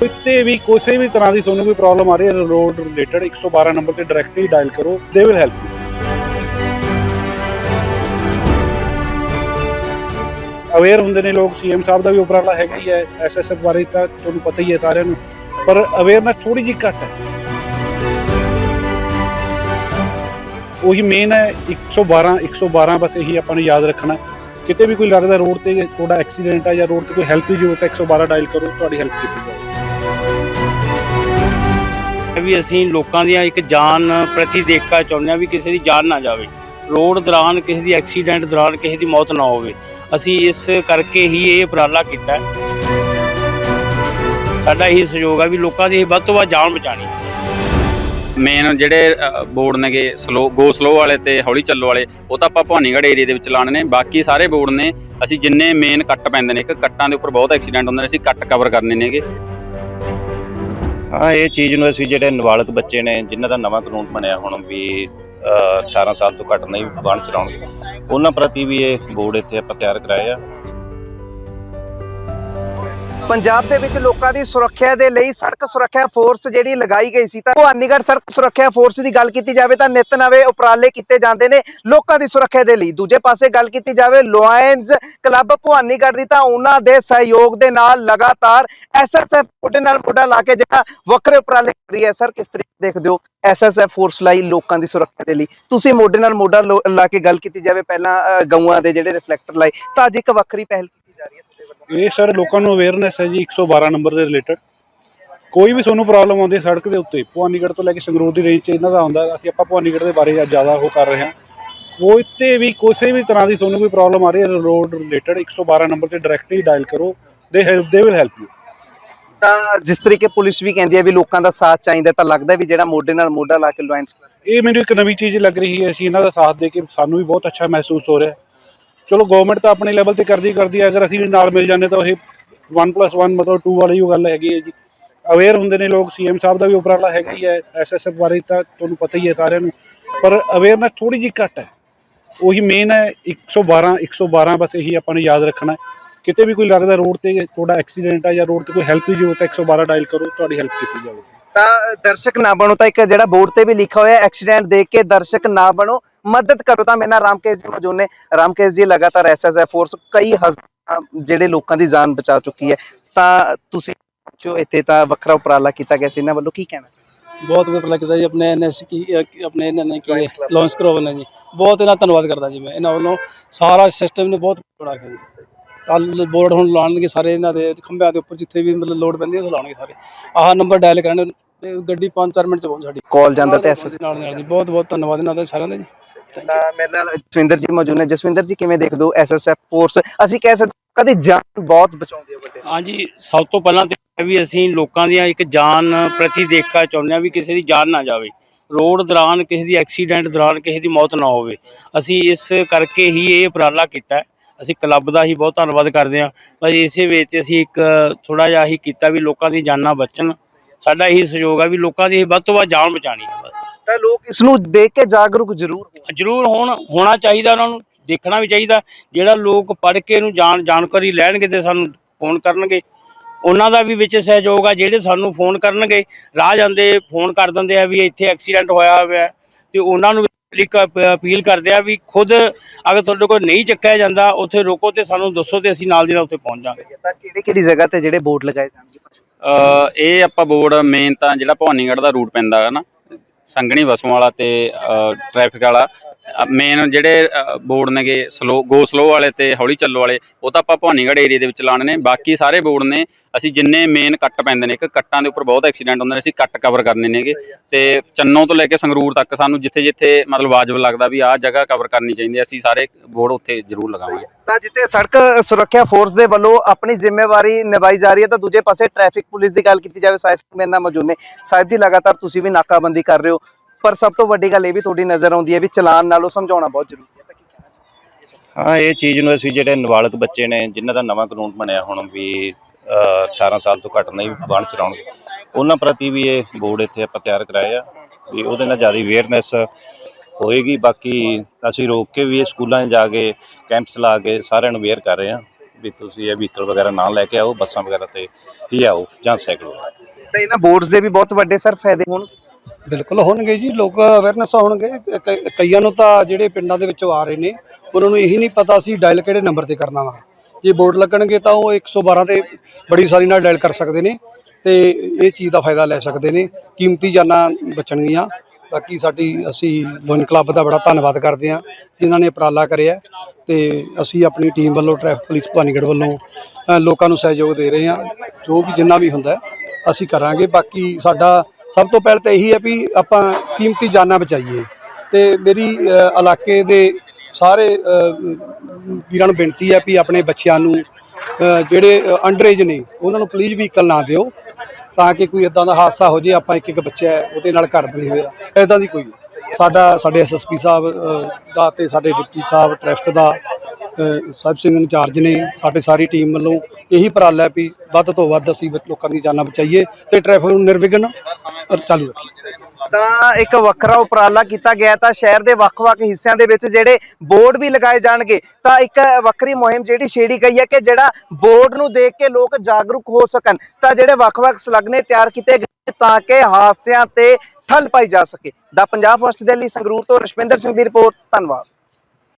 ਕਿਤੇ ਵੀ ਕਿਸੇ ਵੀ ਤਰ੍ਹਾਂ ਦੀ ਤੁਹਾਨੂੰ ਕੋਈ ਪ੍ਰੋਬਲਮ ਆ ਰਹੀ ਹੈ ਰੋਡ ਰਿਲੇਟਡ 112 ਨੰਬਰ ਤੇ ਡਾਇਰੈਕਟਲੀ ਡਾਇਲ ਕਰੋ ਦੇ ਵਿਲ ਹੈਲਪ ਯੂ ਅਵੇਅਰ ਹੁੰਦੇ ਨੇ ਲੋਕ ਸੀਐਮ ਸਾਹਿਬ ਦਾ ਵੀ ਉਪਰਾਲਾ ਹੈਗਾ ਹੀ ਹੈ ਐਸਐਸਐਫ ਬਾਰੇ ਤਾਂ ਤੁਹਾਨੂੰ ਪਤਾ ਹੀ ਹੈ ਸਾਰਿਆਂ ਨੂੰ, ਪਰ ਅਵੇਅਰਨੈਸ ਥੋੜੀ ਜਿਹੀ ਘੱਟ ਹੈ। ਉਹੀ ਮੇਨ ਹੈ 112 112 ਬਸ ਇਹੀ ਆਪਾਂ ਨੂੰ ਯਾਦ ਰੱਖਣਾ। ਕਿਤੇ ਵੀ ਕੋਈ ਲੱਗਦਾ ਰੋਡ ਤੇ ਤੁਹਾਡਾ ਐਕਸੀਡੈਂਟ ਹੈ ਜਾਂ ਰੋਡ ਤੇ ਕੋਈ ਹੈਲਪ ਦੀ ਜ਼ਰੂਰਤ ਹੈ 112 ਡਾਇਲ ਕਰੋ, ਤੁਹਾਡੀ ਹੈਲਪ ਕੀਤੀ ਜਾਵੇ ਵੀ ਅਸੀਂ ਲੋਕਾਂ ਦੀਆਂ ਇੱਕ ਜਾਨ ਪ੍ਰਤੀ ਦੇਖਣਾ ਚਾਹੁੰਦੇ ਹਾਂ ਵੀ ਕਿਸੇ ਦੀ ਜਾਨ ਨਾ ਜਾਵੇ। ਰੋਡ ਦੌਰਾਨ ਕਿਸੇ ਦੀ ਐਕਸੀਡੈਂਟ ਦੌਰਾਨ ਕਿਸੇ ਦੀ ਮੌਤ ਨਾ ਹੋਵੇ। ਅਸੀਂ ਇਸ ਕਰਕੇ ਹੀ ਇਹ ਉਪਰਾਲਾ ਕੀਤਾ ਸਾਡਾ ਇਹੀ ਸਹਿਯੋਗ ਆ ਵੀ ਲੋਕਾਂ ਦੀ ਵੱਧ ਤੋਂ ਵੱਧ ਜਾਨ ਬਚਾਣੀ ਮੇਨ ਜਿਹੜੇ ਬੋਰਡ ਨੇਗੇ, ਸਲੋ ਗੋ ਸਲੋ ਵਾਲੇ ਤੇ ਹੌਲੀ ਚੱਲੋ ਵਾਲੇ, ਉਹ ਤਾਂ ਆਪਾਂ ਭਵਾਨੀਗੜ੍ਹ ਏਰੀਆ ਦੇ ਵਿੱਚ ਲਾਣੇ ਨੇ। ਬਾਕੀ ਸਾਰੇ ਬੋਰਡ ਨੇ, ਅਸੀਂ ਜਿੰਨੇ ਮੇਨ ਕੱਟ ਪੈਂਦੇ ਨੇ, ਇੱਕ ਕੱਟਾਂ ਦੇ ਉੱਪਰ ਬਹੁਤ ਐਕਸੀਡੈਂਟ ਹੁੰਦੇ ਨੇ, ਅਸੀਂ ਕੱਟ ਕਵਰ ਕਰਨੇ ਨੇਗੇ। ਹਾਂ ਇਹ ਚੀਜ਼ ਨੂੰ ਅਸੀਂ ਜਿਹੜੇ ਨਾਬਾਲਗ ਬੱਚੇ ਨੇ ਜਿਨ੍ਹਾਂ ਦਾ ਨਵਾਂ ਕਾਨੂੰਨ ਬਣਿਆ ਹੁਣ ਵੀ ਅਹ, 18 ਸਾਲ ਤੋਂ ਘੱਟ ਨਹੀਂ ਵਾਹਨ ਚਲਾਉਣਗੇ ਉਹਨਾਂ ਪ੍ਰਤੀ ਵੀ ਇਹ ਬੋਰਡ ਇੱਥੇ ਆਪਾਂ ਤਿਆਰ ਕਰਾਏ ਆ। ਪੰਜਾਬ ਦੇ ਵਿੱਚ ਲੋਕਾਂ ਦੀ ਸੁਰੱਖਿਆ ਦੇ ਲਈ ਸੜਕ ਸੁਰੱਖਿਆ ਫੋਰਸ ਜਿਹੜੀ ਲਗਾਈ ਗਈ ਸੀ, ਤਾਂ ਭਵਾਨੀਗੜ੍ਹ ਸੜਕ ਸੁਰੱਖਿਆ ਫੋਰਸ ਦੀ ਗੱਲ ਕੀਤੀ ਜਾਵੇ ਤਾਂ ਨਿਤ ਨਵੇਂ ਉਪਰਾਲੇ ਕੀਤੇ ਜਾਂਦੇ ਨੇ ਲੋਕਾਂ ਦੀ ਸੁਰੱਖਿਆ ਦੇ ਲਈ। ਦੂਜੇ ਪਾਸੇ ਗੱਲ ਕੀਤੀ ਜਾਵੇ ਲਾਇਨਸ ਕਲੱਬ ਭਵਾਨੀਗੜ੍ਹ ਦੀ, ਤਾਂ ਉਹਨਾਂ ਦੇ ਸਹਿਯੋਗ ਦੇ ਨਾਲ ਲਗਾਤਾਰ ਐਸਐਸਐਫ ਮੋਢੇ ਨਾਲ ਮੋਢਾ ਲਾ ਕੇ ਜਿਹੜਾ ਵੱਖਰੇ ਉਪਰਾਲੇ ਕਰ ਰਹੀ ਹੈ। ਸਰ, ਕਿਸ ਤਰੀਕੇ ਦੇਖਦੇ ਹੋ ਐਸਐਸਐਫ ਫੋਰਸ ਲਈ ਲੋਕਾਂ ਦੀ ਸੁਰੱਖਿਆ ਦੇ ਲਈ? ਤੁਸੀਂ ਮੋਢੇ ਨਾਲ ਮੋਢਾ ਲੋ- ਲਾ ਕੇ ਗੱਲ ਕੀਤੀ ਜਾਵੇ, ਪਹਿਲਾਂ ਗਊਆਂ ਦੇ ਜਿਹੜੇ ਰਿਫਲੈਕਟਰ ਲਾਏ, ਤਾਂ ਅੱਜ ਇੱਕ ਵੱਖਰੀ ਪਹਿਲ ਕੀਤੀ ਜਾ ਰਹੀ ਹੈ ਇਹ ਸਰ ਲੋਕਾਂ ਨੂੰ ਅਵੇਅਰਨੈਸ ਹੈ ਜੀ 112 ਨੰਬਰ ਦੇ ਰਿਲੇਟਡ ਕੋਈ ਵੀ ਤੁਹਾਨੂੰ ਪ੍ਰੋਬਲਮ ਆਉਂਦੀ ਸੜਕ ਦੇ ਉੱਤੇ ਭਵਾਨੀਗੜ੍ਹ ਤੋਂ ਲੈ ਕੇ ਸੰਗਰੂਰ ਦੀ ਰੇਂਜ 'ਚ ਇਹਨਾਂ ਦਾ ਆਉਂਦਾ ਅਸੀਂ ਆਪਾਂ ਭਵਾਨੀਗੜ੍ਹ ਦੇ ਬਾਰੇ ਜ਼ਿਆਦਾ ਉਹ ਕਰ ਰਹੇ ਹਾਂ। ਕੋਈ ਤੇ ਵੀ ਕਿਸੇ ਵੀ ਤਰ੍ਹਾਂ ਦੀ ਤੁਹਾਨੂੰ ਕੋਈ ਪ੍ਰੋਬਲਮ ਆ ਰਹੀ ਹੈ ਰੋਡ ਰਿਲੇਟਡ 112 ਨੰਬਰ ਤੇ ਡਾਇਰੈਕਟਲੀ ਡਾਇਲ ਕਰੋ ਦੇ help they will help you ਤਾਂ ਜਿਸ ਤਰੀਕੇ ਪੁਲਿਸ ਵੀ ਕਹਿੰਦੀ ਹੈ ਵੀ ਲੋਕਾਂ ਦਾ ਸਾਥ ਚਾਹੀਦਾ ਤਾਂ ਲੱਗਦਾ ਵੀ ਜਿਹੜਾ ਮੋਢੇ ਨਾਲ ਮੋਢਾ ਲਾ ਕੇ ਲਾਇਨਸ ਇਹ ਮੈਨੂੰ ਇੱਕ ਨਵੀਂ ਚੀਜ਼ ਲੱਗ ਰਹੀ ਹੈ ਅਸੀਂ ਇਹਨਾਂ ਦਾ ਸਾਥ ਦੇ ਕੇ ਸਾਨੂੰ ਵੀ ਬਹੁਤ ਅੱਛਾ ਮਹਿਸੂਸ ਹੋ ਰਿਹਾ ਹੈ। ਚਲੋ ਗਵਰਨਮੈਂਟ ਤਾਂ ਆਪਣੇ ਲੈਵਲ ਤੇ ਕਰਦੀ ਕਰਦੀ ਹੈ ਅਗਰ ਅਸੀਂ ਵੀ ਨਾਲ ਮਿਲ ਜਾਂਦੇ ਤਾਂ ਇਹ 1+1 ਮਤਲਬ 2 ਵਾਲੀ ਉਹ ਗੱਲ ਹੈਗੀ ਹੈ ਜੀ। ਅਵੇਅਰ ਹੁੰਦੇ ਨੇ ਲੋਕ ਸੀਐਮ ਸਾਹਿਬ ਦਾ ਵੀ ਉਪਰਾਲਾ ਹੈਗਾ ਹੀ ਹੈ ਐਸਐਸਐਫ ਬਾਰੇ ਤਾਂ ਤੁਹਾਨੂੰ ਪਤਾ ਹੀ ਹੈ ਸਾਰਿਆਂ ਨੂੰ। ਪਰ ਅਵੇਅਰਨੈਸ ਥੋੜੀ ਜਿਹੀ ਘੱਟ ਹੈ। ਉਹੀ ਮੇਨ ਹੈ 112 112 ਬਸ ਇਹੀ ਆਪਾਂ ਨੂੰ ਯਾਦ ਰੱਖਣਾ ਹੈ। ਕਿਤੇ ਵੀ ਕੋਈ ਲੱਗਦਾ ਰੋਡ ਤੇ ਤੁਹਾਡਾ ਐਕਸੀਡੈਂਟ ਆ ਜਾਂ ਰੋਡ ਤੇ ਕੋਈ ਹੈਲਪ ਦੀ ਜ਼ਰੂਰਤ ਹੈ 112 ਡਾਇਲ ਕਰੋ, ਤੁਹਾਡੀ ਹੈਲਪ ਕੀਤੀ ਜਾਵੇਗੀ ਤਾਂ ਦਰਸ਼ਕ ਨਾ ਬਣੋ ਤਾਂ ਇੱਕ ਜਿਹੜਾ ਬੋਰਡ ਤੇ ਵੀ ਲਿਖਿਆ ਹੋਇਆ ਐਕਸੀਡੈਂਟ ਦੇਖ ਕੇ ਦਰਸ਼ਕ ਨਾ ਬਣੋ। ਮਦਦ ਕਰੋ ਤਾਂ ਮੇਰੇ ਨਾਲ ਰਾਮਕੇਸ਼ ਜੀ ਮੌਜੂਦ ਨੇ। ਰਾਮਕੇਸ਼ ਜੀ ਲਗਾਤਾਰ ਐਸਐਸਐਫ ਫੋਰਸ ਕਈ ਹਜ਼ਾਰ ਜਿਹੜੇ ਲੋਕਾਂ ਦੀ ਜਾਨ ਬਚਾ ਚੁੱਕੀ ਹੈ। ਤਾਂ ਤੁਸੀਂ ਜੋ ਇੱਥੇ ਤਾਂ ਵੱਖਰਾ ਉਪਰਾਲਾ ਕੀਤਾ ਗਿਆ ਸੀ ਇਹਨਾਂ ਵੱਲੋਂ ਕੀ ਕਹਿਣਾ ਚਾਹੁੰਦੇ ਬਹੁਤ ਵਧੀਆ ਕੀਤਾ ਜੀ ਆਪਣੇ ਐਨਐਸ ਕੀ ਆਪਣੇ ਇਹਨਾਂ ਨੇ ਕੀ। ਲਾਂਚ ਕਰਵਾਉਣ ਨੇ ਜੀ। ਬਹੁਤ ਇਹਨਾਂ ਧੰਨਵਾਦ ਕਰਦਾ ਜੀ ਮੈਂ। ਇਹਨਾਂ ਵੱਲੋਂ ਸਾਰਾ ਸਿਸਟਮ ਨੇ ਬਹੁਤ ਬੜਾ ਕੀਤਾ ਜੀ। ਕੱਲ ਬੋਰਡ ਹੁਣ ਲਾਉਣਗੇ ਸਾਰੇ ਇਹਨਾਂ ਦੇ ਖੰਭਿਆਂ ਦੇ ਉੱਪਰ ਜਿੱਥੇ ਵੀ ਮਤਲਬ ਲੋਡ ਪੈਂਦੀ ਹੈ ਉੱਥੇ ਲਾਉਣਗੇ ਸਾਰੇ। ਆਹ ਨੰਬਰ ਡਾਇਲ ਕਰਨ ਤੇ ਗੱਡੀ 5-4 ਮਿੰਟ ਚ ਪਹੁੰਚ ਸਾਡੀ। ਕਾਲ ਜਾਂਦਾ ਤੇ ਐਸਐਸ ਨਾਲ ਨਾਲ ਜੀ ਬਹੁਤ ਬਹੁਤ ਧੰਨਵਾਦ ਇਹਨਾਂ ਦਾ ਸਾਰਿਆਂ ਦਾ ਜੀ। ਤਾਂ ਮੇਰੇ ਨਾਲ ਜਸਵਿੰਦਰ ਜੀ ਮੌਜੂਦ ਨੇ। ਜਸਵਿੰਦਰ ਜੀ ਕਿਵੇਂ ਦੇਖਦੇ ਹੋ ਐਸਐਸਐਫ ਫੋਰਸ ਅਸੀਂ ਕਹਿ ਸਕਦੇ ਕਦੇ ਜਾਨ ਬਹੁਤ ਬਚਾਉਂਦੀ ਹੈ ਵੱਡੇ ਹਾਂਜੀ ਸਭ ਤੋਂ ਪਹਿਲਾਂ ਤੇ ਇਹ ਵੀ ਅਸੀਂ ਲੋਕਾਂ ਦੀਆਂ ਇੱਕ ਜਾਨ ਪ੍ਰਤੀ ਦੇਖਣਾ ਚਾਹੁੰਦੇ ਹਾਂ ਵੀ ਕਿਸੇ ਦੀ ਜਾਨ ਨਾ ਜਾਵੇ। ਰੋਡ ਦੌਰਾਨ ਕਿਸੇ ਦੀ ਐਕਸੀਡੈਂਟ ਦੌਰਾਨ ਕਿਸੇ ਦੀ ਮੌਤ ਨਾ ਹੋਵੇ। ਅਸੀਂ ਇਸ ਕਰਕੇ ਹੀ ਇਹ ਉਪਰਾਲਾ ਕੀਤਾ ਹੈ। ਅਸੀਂ ਕਲੱਬ ਦਾ ਹੀ ਬਹੁਤ ਧੰਨਵਾਦ ਕਰਦੇ ਹਾਂ। ਬਸ ਇਸੇ ਵੇਚ ਤੇ ਅਸੀਂ ਇੱਕ ਥੋੜਾ ਜਿਹਾ ਹੀ ਕੀਤਾ ਵੀ ਲੋਕਾਂ ਦੀ ਜਾਨਾਂ ਬਚਣ। ਸਾਡਾ ਇਹੀ ਸਹਿਯੋਗ ਹੈ ਵੀ ਲੋਕਾਂ ਦੀ ਵੱਧ ਤੋਂ ਵੱਧ ਜਾਨ ਬਚਾਣੀ ਹੈ ਬਸ। ਤਾਂ ਲੋਕ ਇਸ ਨੂੰ ਦੇਖ ਕੇ ਜਾਗਰੂਕ ਜ਼ਰੂਰ ਹੋਣ। ਜ਼ਰੂਰ ਹੋਣ ਹੋਣਾ ਚਾਹੀਦਾ ਉਹਨਾਂ ਨੂੰ ਦੇਖਣਾ ਵੀ ਚਾਹੀਦਾ ਜਿਹੜਾ ਲੋਕ ਪੜ੍ਹ ਕੇ ਇਹਨੂੰ ਜਾਣ ਜਾਣਕਾਰੀ ਲੈਣਗੇ ਤੇ ਸਾਨੂੰ ਫੋਨ ਕਰਨਗੇ। ਉਹਨਾਂ ਦਾ ਵੀ ਵਿੱਚ ਸਹਿਯੋਗ ਆ ਜਿਹੜੇ ਸਾਨੂੰ ਫੋਨ ਕਰਨਗੇ ਰਾਹ ਜਾਂਦੇ ਫੋਨ ਕਰ ਦਿੰਦੇ ਆ ਵੀ ਇੱਥੇ ਐਕਸੀਡੈਂਟ ਹੋਇਆ ਹੋਇਆ ਹੈ, ਤੇ ਉਹਨਾਂ ਨੂੰ ਅਪ- ਅਪੀਲ ਕਰਦੇ ਆ ਵੀ ਖੁਦ ਅਗਰ ਤੁਹਾਡੇ ਕੋਲ ਨਹੀਂ ਚੱਕਿਆ ਜਾਂਦਾ ਉੱਥੇ ਰੋਕੋ ਤੇ ਸਾਨੂੰ ਦੱਸੋ ਤੇ ਅਸੀਂ ਨਾਲ ਦੀ ਨਾਲ ਉੱਥੇ ਪਹੁੰਚ ਜਾਵਾਂਗੇ। ਤਾਂ ਕਿਹੜੀ ਕਿਹੜੀ ਜਗ੍ਹਾ ਤੇ ਜਿਹੜੇ ਬੋਰਡ ਲਗਾਏ ਜਾਣਗੇ? ਅ, ਇਹ ਆਪਾਂ ਬੋਰਡ ਮੇਨ ਤਾਂ ਜਿਹੜਾ ਭਵਾਨੀਗੜ੍ਹ ਦਾ ਰੂਟ ਪੈਂਦਾ ਹੈ ਨਾ, ਸੰਗਣੀ ਵਸੋਂ ਵਾਲਾ ਤੇ ਟ੍ਰੈਫਿਕ ਵਾਲਾ ਮੇਨ ਜਿਹੜੇ ਬੋਰਡ ਨੇਗੇ ਸਲੋ ਗੋ ਸਲੋ ਵਾਲੇ ਤੇ ਹੌਲੀ ਚੱਲੋ ਵਾਲੇ ਉਹ ਤਾਂ ਆਪਾਂ ਭਵਾਨੀਗੜ੍ਹ ਏਰੀਆ ਦੇ ਵਿੱਚ ਲਾਣੇ ਨੇ। ਬਾਕੀ ਸਾਰੇ ਬੋਰਡ ਨੇ ਅਸੀਂ ਜਿੰਨੇ ਮੇਨ ਕੱਟ ਪੈਂਦੇ ਨੇ ਇੱਕ ਕੱਟਾਂ ਦੇ ਉੱਪਰ ਬਹੁਤ ਐਕਸੀਡੈਂਟ ਹੁੰਦੇ ਨੇ ਅਸੀਂ ਕੱਟ ਕਵਰ ਕਰਨੇ ਨੇਗੇ। ਤੇ ਚੰਨੋ ਤੋਂ ਲੈ ਕੇ ਸੰਗਰੂਰ ਤੱਕ ਸਾਨੂੰ ਜਿੱਥੇ ਜਿੱਥੇ ਮਤਲਬ ਵਾਜਬ ਲੱਗਦਾ ਵੀ ਆਹ ਜਗ੍ਹਾ ਕਵਰ ਕਰਨੀ ਚਾਹੀਦੀ ਅਸੀਂ ਸਾਰੇ ਬੋਰਡ ਉੱਥੇ ਜ਼ਰੂਰ ਲਗਾਵਾਂਗੇ। ਤਾਂ ਜਿੱਥੇ ਸੜਕ ਸੁਰੱਖਿਆ ਫੋਰਸ ਦੇ ਵੱਲੋਂ ਆਪਣੀ ਜ਼ਿੰਮੇਵਾਰੀ ਨਿਭਾਈ ਜਾ ਰਹੀ ਹੈ ਤਾਂ ਦੂਜੇ ਪਾਸੇ ਟ੍ਰੈਫਿਕ ਪੁਲਿਸ ਦੀ ਗੱਲ ਕੀਤੀ ਜਾਵੇ ਸਾਹਿਬ ਮੇਰੇ ਨਾਲ ਮੌਜੂਦ ਨੇ। ਸਾਹਿਬ ਜੀ ਲਗਾਤਾਰ ਤੁਸੀਂ ਵੀ ਨਾਕਾਬੰਦੀ ਕਰ ਰਹੇ ਹੋ। ਪਰ ਸਭ ਤੋਂ ਵੱਡੀ ਗੱਲ ਇਹ ਵੀ ਤੁਹਾਡੀ ਨਜ਼ਰ ਆਉਂਦੀ ਹੈ ਵੀ ਚਲਾਨ ਨਾਲੋਂ ਸਮਝਾਉਣਾ ਬਹੁਤ ਜ਼ਰੂਰੀ ਹੈ। ਤਾਂ ਕੀ ਕਹਿਣਾ ਚਾਹੁੰਦੇ ਹਾਂ ਇਹ ਚੀਜ਼ ਨੂੰ ਅਸੀਂ ਜਿਹੜੇ ਨਾਬਾਲਗ ਬੱਚੇ ਨੇ ਜਿਨ੍ਹਾਂ ਦਾ ਨਵਾਂ ਕਾਨੂੰਨ ਬਣਿਆ ਹੁਣ ਵੀ ਅਹ, 18 ਸਾਲ ਤੋਂ ਘੱਟ ਨਹੀਂ ਵਾਹਨ ਚਲਾਉਣਗੇ ਉਹਨਾਂ ਪ੍ਰਤੀ ਵੀ ਇਹ ਬੋਰਡ ਇੱਥੇ ਆਪਾਂ ਤਿਆਰ ਕਰਾਏ ਆ ਵੀ ਉਹਦੇ ਨਾਲ ਜ਼ਿਆਦਾ ਅਵੇਅਰਨੈਸ ਹੋਏਗੀ। ਬਾਕੀ ਅਸੀਂ ਰੋਕ ਕੇ ਵੀ ਇਹ ਸਕੂਲਾਂ 'ਚ ਜਾ ਕੇ ਕੈਂਪਸ ਲਾ ਕੇ ਸਾਰਿਆਂ ਨੂੰ ਅਵੇਅਰ ਕਰ ਰਹੇ ਆ ਵੀ ਤੁਸੀਂ ਇਹ ਵਹੀਕਲ ਵਗੈਰਾ ਨਾ ਲੈ ਕੇ ਆਓ ਬੱਸਾਂ ਵਗੈਰਾ ਤੇ ਹੀ ਆਓ ਜਾਂ ਸਾਈਕਲ ਤਾਂ ਇਹਨਾਂ ਬੋਰਡਸ ਦੇ ਵੀ ਬਹੁਤ ਵੱਡੇ ਸਰ ਫਾਇਦੇ ਹੋਣ ਬਿਲਕੁਲ ਹੋਣਗੇ ਜੀ ਲੋਕ ਅਵੇਅਰਨੈਸ ਹੋਣਗੇ। ਕ- ਕਈਆਂ ਨੂੰ ਤਾਂ ਜਿਹੜੇ ਪਿੰਡਾਂ ਦੇ ਵਿੱਚੋਂ ਆ ਰਹੇ ਨੇ ਉਹਨਾਂ ਨੂੰ ਇਹੀ ਨਹੀਂ ਪਤਾ ਸੀ ਡਾਇਲ ਕਿਹੜੇ ਨੰਬਰ ਤੇ ਕਰਨਾ ਵਾ। ਜੇ ਬੋਰਡ ਲੱਗਣਗੇ ਤਾਂ ਉਹ 112 ਤੇ ਬੜੀ ਸਾਰੀ ਨਾਲ ਡਾਇਲ ਕਰ ਸਕਦੇ ਨੇ ਤੇ ਇਹ ਚੀਜ਼ ਦਾ ਫਾਇਦਾ ਲੈ ਸਕਦੇ ਨੇ। ਕੀਮਤੀ ਜਾਨਾਂ ਬਚਣਗੀਆਂ। ਬਾਕੀ ਸਾਡੀ ਅਸੀਂ ਲੋਨ ਕਲੱਬ ਦਾ ਬੜਾ ਧੰਨਵਾਦ ਕਰਦੇ ਹਾਂ ਜਿਨ੍ਹਾਂ ਨੇ ਉਪਰਾਲਾ ਕਰਿਆ ਤੇ ਅਸੀਂ ਆਪਣੀ ਟੀਮ ਵੱਲੋਂ ਟ੍ਰੈਫਿਕ ਪੁਲਿਸ ਭਾਨੀਗੜ੍ਹ ਵੱਲੋਂ ਅ, ਲੋਕਾਂ ਨੂੰ ਸਹਿਯੋਗ ਦੇ ਰਹੇ ਹਾਂ। ਜੋ ਵੀ ਜਿੰਨਾ ਵੀ ਹੁੰਦਾ ਹੈ, ਅਸੀਂ ਕਰਾਂਗੇ। ਬਾਕੀ ਸਾਡਾ ਸਭ ਤੋਂ ਪਹਿਲ ਤਾਂ ਇਹੀ ਹੈ ਵੀ ਆਪਾਂ ਕੀਮਤੀ ਜਾਨਾਂ ਬਚਾਈਏ ਤੇ ਮੇਰੀ ਇਲਾਕੇ ਦੇ ਸਾਰੇ ਵੀਰਾਂ ਨੂੰ ਬੇਨਤੀ ਹੈ ਵੀ ਆਪਣੇ ਬੱਚਿਆਂ ਨੂੰ ਜਿਹੜੇ ਅੰਡਰੇਜ ਨੇ, ਉਹਨਾਂ ਨੂੰ ਪਲੀਜ਼ ਵਹੀਕਲ ਨਾ ਦਿਓ ਤਾਂ ਕਿ ਕੋਈ ਇਦਾਂ ਦਾ ਹਾਦਸਾ ਹੋ ਜੇ, ਆਪਾਂ ਇੱਕ ਇੱਕ ਬੱਚਾ ਉਹਦੇ ਨਾਲ ਘਰ ਬਣੇ ਹੋਇਆ ਇਦਾਂ ਦੀ ਕੋਈ ਨਹੀਂ। ਸਾਡਾ, ਸਾਡੇ ਐਸਐਸਪੀ ਸਾਹਿਬ ਦਾ ਤੇ ਸਾਡੇ ਡਿਪਟੀ ਸਾਹਿਬ ਟ੍ਰੈਫਿਕ ਦਾ ਸਾਹਿਬ ਸਿੰਘ ਇੰਚਾਰਜ ਨੇ ਸਾਡੀ ਸਾਰੀ ਟੀਮ ਵੱਲੋਂ ਇਹੀ ਉਪਰਾਲਾ ਹੈ ਵੀ ਵੱਧ ਤੋਂ ਵੱਧ ਅਸੀਂ ਲੋਕਾਂ ਦੀ ਜਾਨਾਂ ਬਚਾਈਏ ਤੇ ਟ੍ਰੈਫਿਕ ਨੂੰ ਨਿਰਵਿਘਨ ਚਾਲੂ ਰੱਖੀਏ। ਤਾਂ ਇੱਕ ਵੱਖਰਾ ਉਪਰਾਲਾ ਕੀਤਾ ਗਿਆ ਤਾਂ ਸ਼ਹਿਰ ਦੇ ਵੱਖ-ਵੱਖ ਹਿੱਸਿਆਂ ਦੇ ਵਿੱਚ ਜਿਹੜੇ ਬੋਰਡ ਵੀ ਲਗਾਏ ਜਾਣਗੇ। ਤਾਂ ਇੱਕ ਵੱਖਰੀ ਮੁਹਿੰਮ ਜਿਹੜੀ ਛੇੜੀ ਗਈ ਹੈ ਕਿ ਜਿਹੜਾ ਬੋਰਡ ਨੂੰ ਦੇਖ ਕੇ ਲੋਕ ਜਾਗਰੂਕ ਹੋ ਸਕਣ, ਤਾਂ ਜਿਹੜੇ ਵੱਖ-ਵੱਖ ਸਲਗਨੇ ਤਿਆਰ ਕੀਤੇ ਗਏ ਤਾਂ ਕਿ ਹਾਦਸਿਆਂ ਤੇ ਠੱਲ ਪਾਈ ਜਾ ਸਕੇ। ਦਾ ਪੰਜਾਬ ਫਸਟ ਦੇ ਲਈ ਸੰਗਰੂਰ ਤੋਂ ਰਸ਼ਪਿੰਦਰ ਸਿੰਘ ਦੀ ਰਿਪੋਰਟ, ਧੰਨਵਾਦ।